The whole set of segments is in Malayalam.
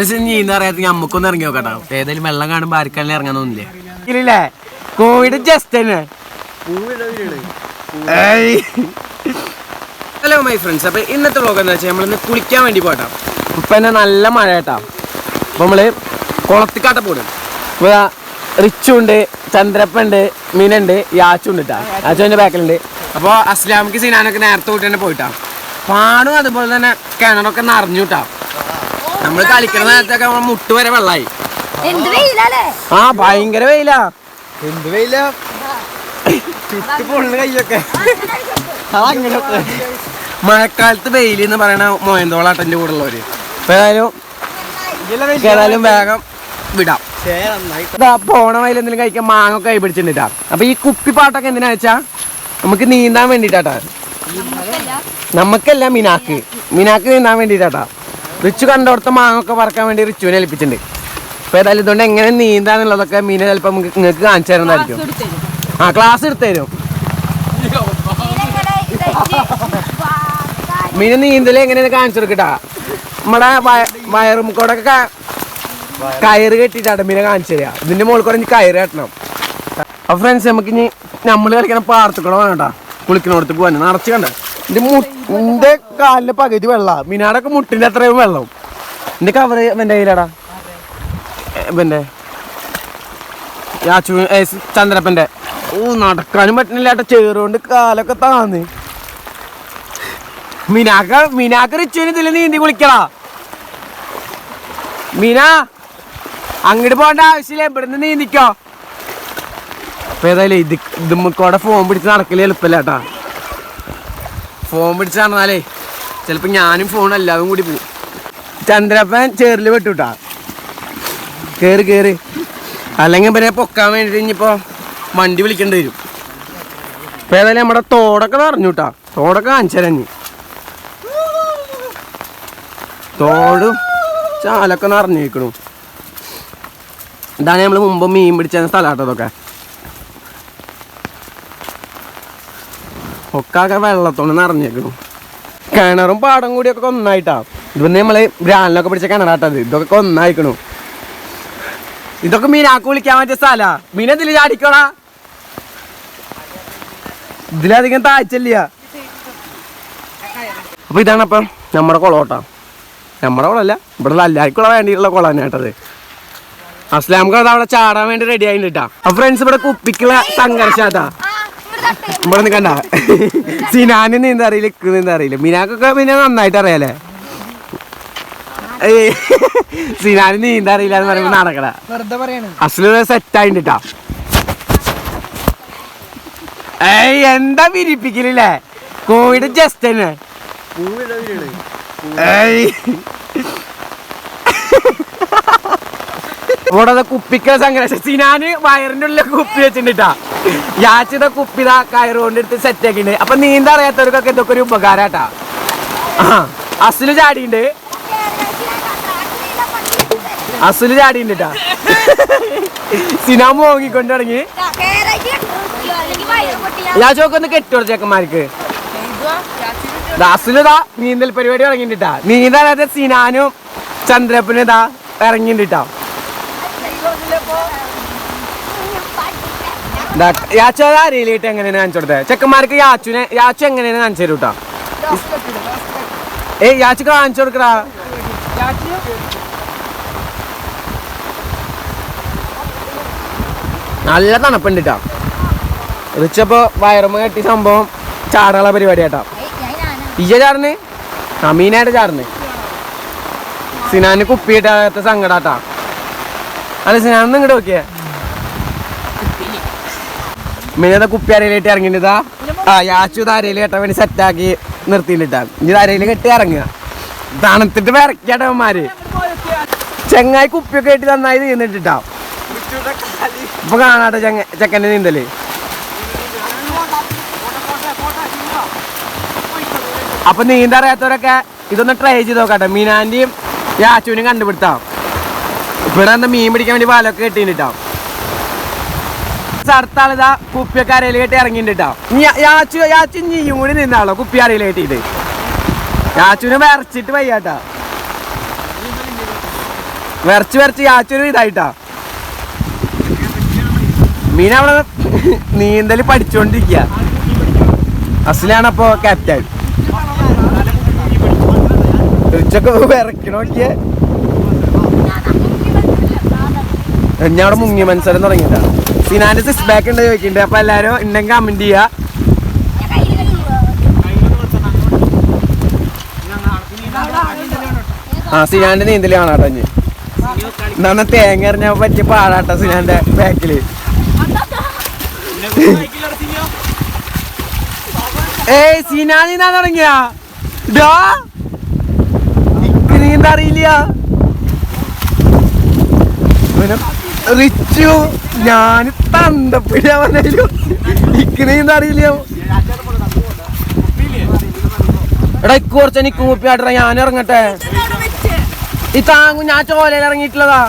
നീന്താ അറിയാത്ത നമുക്കൊന്ന് ഇറങ്ങി നോക്കട്ടോ. ഏതായാലും വെള്ളം കാണുമ്പോ ആർക്കാലും ഇറങ്ങാൻ തോന്നില്ലേ? ഇല്ലേ കോവിഡ് ജസ്റ്റ് തന്നെ ഹലോ മൈ ഫ്രണ്ട്സ് അപ്പൊ ഇന്നത്തെ വ്ളോഗ് എന്താ വെച്ചാൽ നമ്മളിന്ന് കുളിക്കാൻ വേണ്ടി പോട്ടാ. ഇപ്പൊ തന്നെ നല്ല മഴ കേട്ടാ അപ്പൊ നമ്മൾ കുളത്തിക്കാട്ട പോടും ഇപ്പൊ ദാ റിച്ചു ഉണ്ട് ചന്ദ്രപ്പ ഉണ്ട് മീനുണ്ട് യാച്ചു ഉണ്ട് കേട്ടാ യാച്ചുവിന്റെ ബാക്കിലുണ്ട് അപ്പൊ അസ്ലാമിക്ക് സിനാനൊക്കെ നേരത്തെ കൂട്ടി തന്നെ പോയിട്ടാ. പാടും അതുപോലെ തന്നെ കിണറൊക്കെ നിറഞ്ഞുട്ടാ. നമ്മൾ കളിക്കണ നേരത്തൊക്കെ നമ്മളെ മുട്ട് വരെ വെള്ളായി. എന്ത് വെയിലല്ലേ? ആ ഭയങ്കര വെയിലാ. എന്ത് വെയില? ചുറ്റ് പൊള്ളു കയ്യൊക്കെ. അതങ്ങനെയൊക്കെ മഴക്കാലത്ത് വെയിൽ എന്ന് പറയണ മോയന്തോളാട്ടന്റെ കൂടെ ഉള്ളവര്. ഏതായാലും വേഗം വിടാം. പോണ വയലിൽ എന്തെങ്കിലും കഴിക്കാൻ മാങ്ങ കൈ പിടിച്ചിട്ടുണ്ടാ അപ്പൊ ഈ കുപ്പിപ്പാട്ടൊക്കെ എന്തിനാ വെച്ചാ? നമുക്ക് നീന്താൻ വേണ്ടിട്ടാട്ടാ നമുക്കല്ല. മിനാക്ക്. മിനാക്ക് നീന്താൻ വേണ്ടിട്ടാട്ടാ റിച്ചു കണ്ടോടത്ത മാങ്ങൊക്കെ പറക്കാൻ വേണ്ടി റിച്ചുവിനെ ഏൽപ്പിച്ചിട്ടുണ്ട്. അപ്പൊ ഏതായാലും ഇതുകൊണ്ട് എങ്ങനെ നീന്താന്നുള്ളതൊക്കെ മീനെ ചിലപ്പോ നിങ്ങൾക്ക് കാണിച്ചു തരുന്നതായിരിക്കും. ആ ക്ലാസ് എടുത്തു തരും. മീന് നീന്തൽ എങ്ങനെയാണ് കാണിച്ചു കൊടുക്കട്ടാ? നമ്മുടെ വയറും കൂടെ കയറ് കെട്ടിട്ടാണ് മീനെ കാണിച്ചു തരിക ഇതിന്റെ മുകളിൽ കൂടെ ഇനി കയറ് കെട്ടണം. അപ്പൊ ഫ്രണ്ട്സ് നമുക്ക് ഇനി നമ്മൾ കളിക്കണ പാർത്തുക്കളോ വേണ്ട കുളിക്കണോടത്ത് പോവാൻ നിറച്ച് കണ്ട? എന്റെ കാലിന്റെ പകുതി വെള്ള. മിനാടൊക്കെ മുട്ടിന്റെ അത്രയും വെള്ളം. എന്റെ കവർ എന്റെ കയ്യിലാടാ. ഇവന്റെ. യാച്ചു ചന്ദ്രപ്പന്റെ. ഓ നടക്കാനും പറ്റുന്നില്ല ഏട്ടാ ചേറുകൊണ്ട് കാലൊക്കെ താന്ന്. മിനാക്ക മിനാക്ക റിച്ചുവിന് ഇതിൽ നീന്തി കുളിക്കടാ. മീന അങ്ങോട്ട് പോകേണ്ട ആവശ്യമില്ല. ഇവിടുന്ന് നീന്തിക്കോ. അപ്പൊ ഏതായാലും ഇത് ഇതുമ്മക്കോടെ ഫോൺ പിടിച്ച് നടക്കൽ എളുപ്പമില്ല കേട്ടാ. ഫോൺ പിടിച്ച് നടന്നാലേ ചിലപ്പോ ഞാനും ഫോൺ എല്ലാവരും കൂടി പോകും ചന്ദ്രപ്പൻ ചേറിൽ പെട്ടുട്ടാ. കേറി കേറി. അല്ലെങ്കിൽ പിന്നെ പൊക്കാൻ വേണ്ടി ഇനിയിപ്പോ വണ്ടി വിളിക്കേണ്ടി വരും. ഇപ്പം ഏതായാലും നമ്മുടെ തോടൊക്കെ നിറഞ്ഞുട്ടാ. തോടൊക്കെ കാണിച്ചു തോടും ചാലൊക്കെ നിറഞ്ഞിരിക്കണു. ഇതാണ് നമ്മൾ മുമ്പ് മീൻ പിടിച്ച സ്ഥലമാട്ടതൊക്കെ ഒക്കെ വെള്ളത്തോണ്ട് നിറഞ്ഞേക്കണു. കിണറും പാടം കൂടിയൊക്കെ ഒന്നായിട്ടാ ഇതിപ്പോ നമ്മൾ ബ്രാലിനൊക്കെ പിടിച്ച കിണറാട്ടത് ഇതൊക്കെ ഒന്നായിക്കണു ഇതൊക്കെ മീനാക്ക് വിളിക്കാൻ പറ്റിയ സ്ഥലാ. മീൻ എന്തിൽ ചാടിക്കോടാ? ഇതിലധികം താഴ്ചല്ല അപ്പൊ ഇതാണ് അപ്പം നമ്മുടെ കുളോട്ടാ നമ്മുടെ കുളമല്ല ഇവിടെ എല്ലാവർക്കും വേണ്ടിയിട്ടുള്ള കുളം തന്നെ കേട്ടത് അവിടെ ചാടാൻ വേണ്ടി റെഡി ആയിട്ടാ അപ്പൊ ഫ്രണ്ട്സ് ഇവിടെ കുപ്പിക്കുള്ള സംഘർഷാട്ടാ ഇവിടെ നിൽക്കണ്ട സിനാന് എന്താ അറിയില്ല ഇക്ക് നീന്താ അറിയില്ല. മിനാക്കൊക്കെ പിന്നെ നന്നായിട്ട് അറിയാലേ? ഏയ് സിനാന് നീന്താ അറിയില്ല എന്ന് പറയുമ്പോ നടക്കട. വെറുതെ പറയാണ്. അസൽ സെറ്റ് ആയിട്ടാ ഏയ് എന്താ വിരിപ്പിക്കലില്ലേ? കോവിഡ് ജസ്റ്റ് തന്നെ ഏയ് ഇവിടെ കുപ്പിക്ക സംഘർഷം സിനാന് വയറിന്റെ ഉള്ളിൽ കുപ്പി വെച്ചിട്ടാ യാച്ചിത കുപ്പി ഇതാ കയറ് കൊണ്ടെടുത്ത് സെറ്റ് ആക്കിണ്ട് അപ്പൊ നീന്താ അറിയാത്തവർക്കൊക്കെ ഇതൊക്കെ ഒരു ഉപകാരാട്ടാ. അസുൽ ചാടിയുണ്ട്. അസുൽ ചാടിയുണ്ട് ട്ടാ സിനാ മോങ്ങിക്കൊണ്ട് തുടങ്ങി യാച്ചോക്ക് ഒന്ന് ചേക്കന്മാർക്ക്. അസുലിതാ നീന്തൽ പരിപാടി ഇറങ്ങിട്ടാ നീന്താ സിനാനും ചന്ദ്രപ്പനും ഇതാ ഇറങ്ങിട്ടാ യാച്ചു അത് അറിയില്ലേട്ട് എങ്ങനെയാണ് കാണിച്ചു കൊടുത്തത് ചെക്കന്മാർക്ക് യാച്ചുനെ യാച്ചു എങ്ങനെയാണ് കാണിച്ചു തരൂ കേട്ടോ ഏയ് യാച്ചു കാണിച്ചു കൊടുക്കടാ. നല്ല തണുപ്പുണ്ട് കേട്ടോ റിച്ചപ്പോ വയറുമ്പോ കെട്ടി സംഭവം ചാടാനുള്ള പരിപാടി കേട്ടോ ഇയ്യ ചാടണ് അമീനായിട്ട് മീനായിട്ട് ചാടണ് സിനാന് കുപ്പിയിട്ടാത്ത സങ്കടാട്ടാ. അല്ല ഞാൻ ഇങ്ങോട്ട് നോക്കിയേ. മിനിതാ കുപ്പി അരയിലേട്ട് ഇറങ്ങിയിട്ടാ ആ യാച്ചു അരയിൽ കെട്ടാൻ വേണ്ടി സെറ്റാക്കി നിർത്തിയിട്ടാ ഇനി അരയിൽ കെട്ടി ഇറങ്ങുക. തണുത്തിട്ട് വിറക്കിയാട്ടവന്മാര് ചെങ്ങായി കുപ്പിയൊക്കെ ആയിട്ട് നന്നായി തീർന്നിട്ടിട്ടാ ഇപ്പൊ കാണാട്ടെ ചെങ്ങ ചെക്കന്റെ നീന്തൽ. അപ്പൊ നീന്താറിയാത്തവരൊക്കെ ഇതൊന്ന് ട്രൈ ചെയ്ത് നോക്കട്ടെ. മീനാന്റെയും യാച്ചുവിനും കണ്ടുപിടുത്താം. ഇവിടെ എന്താ മീൻ പിടിക്കാൻ വേണ്ടി വലൊക്കെ കെട്ടിട്ടാ അടുത്ത ആളിതാ കുപ്പിയൊക്കെ അരയിൽ കെട്ടി ഇറങ്ങിട്ടാ യാച്ചു യാച്ചു നീയും കൂടി നിന്നാളോ കുപ്പി അരയിൽ കെട്ടിയിട്ട്? യാച്ചുവിനെ വിറച്ചിട്ട് വയ്യാട്ടാ. വിറച്ച് വിറച്ച് യാച്ചൊരു ഇതായിട്ടാ. മീൻ അവിടെ നീന്തൽ പഠിച്ചോണ്ടിരിക്കുക അസിലാണ് അപ്പോ ക്യാപ്റ്റൻ ഉച്ചയ്ക്ക് വിറക്കണോക്കിയ? ഞാൻ അവിടെ മുങ്ങി മത്സരം തുടങ്ങിട്ടാ സിനാന്റെ സിക്സ് ബാക്ക് ഉണ്ട് ചോദിക്കുന്നുണ്ട്. അപ്പൊ എല്ലാരും ഉണ്ടെങ്കിൽ കമന്റ് ചെയ്യാ. ആ സിനാന്റെ നീന്തൽ കാണാട്ടോ ഇനി. എന്നാ തേങ്ങ എറിഞ്ഞ പറ്റിയ പാടാട്ടോ സിനാന്റെ ബാക്കിൽ ഏയ് സിനാ നീന്താൻ തുടങ്ങിയ? നീന്താ അറിയില്ല. റിച്ചു ഞാൻ തന്തപ്പിടിയാ വന്നാലും ഇക്ക് നീന്താ അറിയില്ല. എടാ ഇക്ക് കുറച്ച് എനിക്ക് കൂപ്പിയാട്ടാ ഞാൻ ഇറങ്ങട്ടെ. ഈ താങ്ങും ഞാൻ ചോലയിൽ ഇറങ്ങിയിട്ടുള്ളതാ.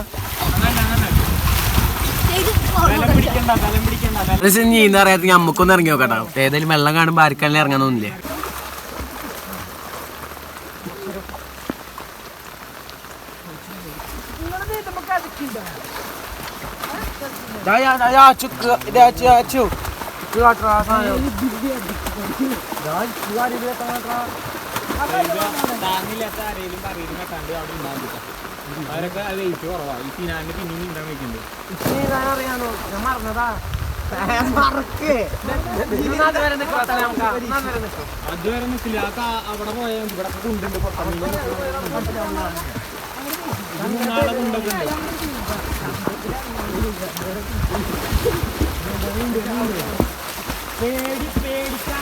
നീന്താ അറിയാത്ത ഞമ്മക്കൊന്ന് ഇറങ്ങി നോക്കട്ടോ. ഏതായാലും വെള്ളം കാണുമ്പോ ആർക്കാലും ഇറങ്ങാൻ തോന്നില്ലേ? Ja, ja, ja, ja, çuk, ja, ja, çuk. Kıra, താങ്ങില്ലാത്ത ആരെങ്കിലും പറയും കണ്ടാണ്ട് അവിടെ ഉണ്ടാകും. അവരൊക്കെ അത് വെയിറ്റ് കുറവാ ഈ ഫിനാലിന് പിന്നെയും നീന്താൻ വെക്കുന്നുണ്ട് അതുവരെ നിൽക്കില്ല ആ അവിടെ പോയാൽ ഇവിടെ കുണ്ടുണ്ട് മൂന്നാളെ കുണ്ടൊക്കെ ഉണ്ട് പേടി പേടിക്കാൻ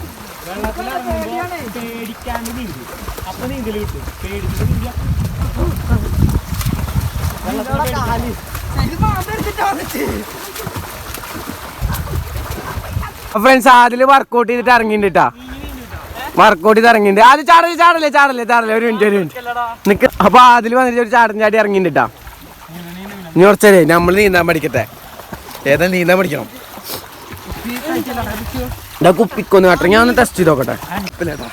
കേട്ടോ. വെള്ളത്തിലിറങ്ങുമ്പോ പേടിക്കാണ്ട് നീന്തി. അപ്പൊ നീന്തൽ കിട്ടും. പേടിച്ചിട്ട് നീന്തിയ ഫ്രണ്ട്സ് ആദ്യം വർക്കൗട്ട് ചെയ്തിട്ട് ഇറങ്ങിണ്ടാ വർക്കൗട്ട് ചെയ്ത് ഇറങ്ങിണ്ട് ആദ്യം ചാടല്ലേ ചാടല്ലേ ചാടല്ലേ ചാടല്ലേ ഒരു മിനിറ്റ് ഒരു മിനിറ്റ് നിക്ക്. അപ്പൊ അതിൽ വന്നിട്ട് ഒരു ചാടൻ ചാടി ഇറങ്ങിണ്ടാ ഇനി കുറച്ചേ നമ്മൾ നീന്താൻ പഠിക്കട്ടെ. ഏതാ നീന്താൻ പഠിക്കണം. ഇതാ കുപ്പിക്കൊന്ന് കാട്ടെ ഞാൻ ഒന്ന് ടെസ്റ്റ് ചെയ്ത് നോക്കട്ടെ. കുപ്പിലേട്ടാ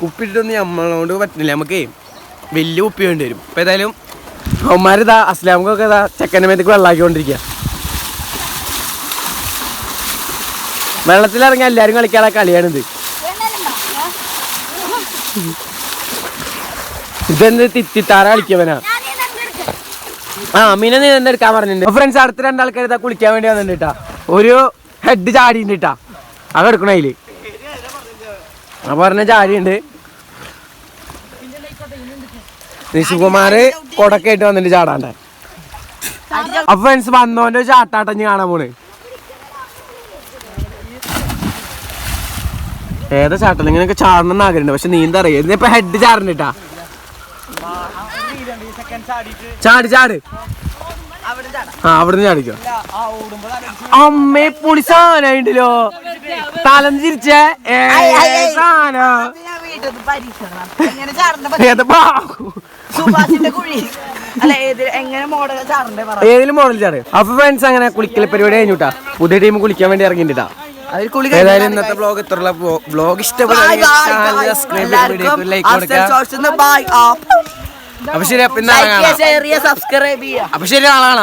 കുപ്പിട്ടൊന്നും നമ്മളോട് പറ്റുന്നില്ല. നമുക്ക് വലിയ കുപ്പി വേണ്ടി വരും. ഇപ്പൊ ഏതായാലും അവന്മാരിതാ അസ്ലാമക്കൊക്കെ ഇതാ ചെക്കന്റെ മേത്തേക്ക് വെള്ളമാക്കിക്കൊണ്ടിരിക്കുക വെള്ളത്തിലിറങ്ങി എല്ലാവരും കളിക്കാനുള്ള കളിയാണിത്. ഇതെന്ത് തിത്തിത്താറ കളിക്കവനാ? ആ മീനെ നീ തന്നെ എടുക്കാൻ പറഞ്ഞിട്ടുണ്ട് ഫ്രണ്ട്സ് അടുത്ത രണ്ടാൾക്കാർ ഇതാ കുളിക്കാൻ വേണ്ടി വന്നിട്ടാ ഒരു ഹെഡ് ചാടിണ്ടാ അത് അതിൽ. ആ പറഞ്ഞ ചാരിയുണ്ട് നിശുകുമാര് കൊടക്കായിട്ട് വന്നിട്ട് ചാടാണ്ട്? അപ്പൊ ഫ്രണ്ട്സ് വന്നോന്റെ ഒരു ഞാൻ കാണാൻ പോണ്. ഏതാ ചാട്ടൽ ഇങ്ങനെയൊക്കെ ചാടണം എന്ന് ആഗ്രഹമുണ്ട്. പക്ഷെ നീന്താ അറിയാം? ഇതിനിപ്പോ ഹെഡ് ചാടണ്ടിട്ടാ ചാടി ചാട്. ആ അവിടുന്ന് ചാടിക്കോ അമ്മേ പൊളി സാധനോ തലം തിരിച്ചേ. സാധനം. ഞാൻ എങ്ങനെ ചാടണ്ട ഏതാ പാവം. സുഭാഷിന്റെ കുഴി. അല്ല ഏത് എങ്ങനെ മോഡൽ ചാട്? അപ്പൊ ഫ്രണ്ട്സ് അങ്ങനെ കുളിക്കൽ പരിപാടി കഴിഞ്ഞുട്ടാ പുതിയ ടീം കുളിക്കാൻ വേണ്ടി ഇറങ്ങിട്ടാ ഏതായാലും ഇന്നത്തെ ബ്ലോഗ് ഇത്രയുള്ള ബ്ലോഗ് ഇഷ്ടപ്പെടുകയാണെങ്കിൽ സബ്സ്ക്രൈബ് ലൈക്ക് കൊടുക്കുക. അപ്പൊ ശരി പിന്നെ സബ്സ്ക്രൈബ് ചെയ്യുക അപ്പൊ ശരി നാളെ കാണാം.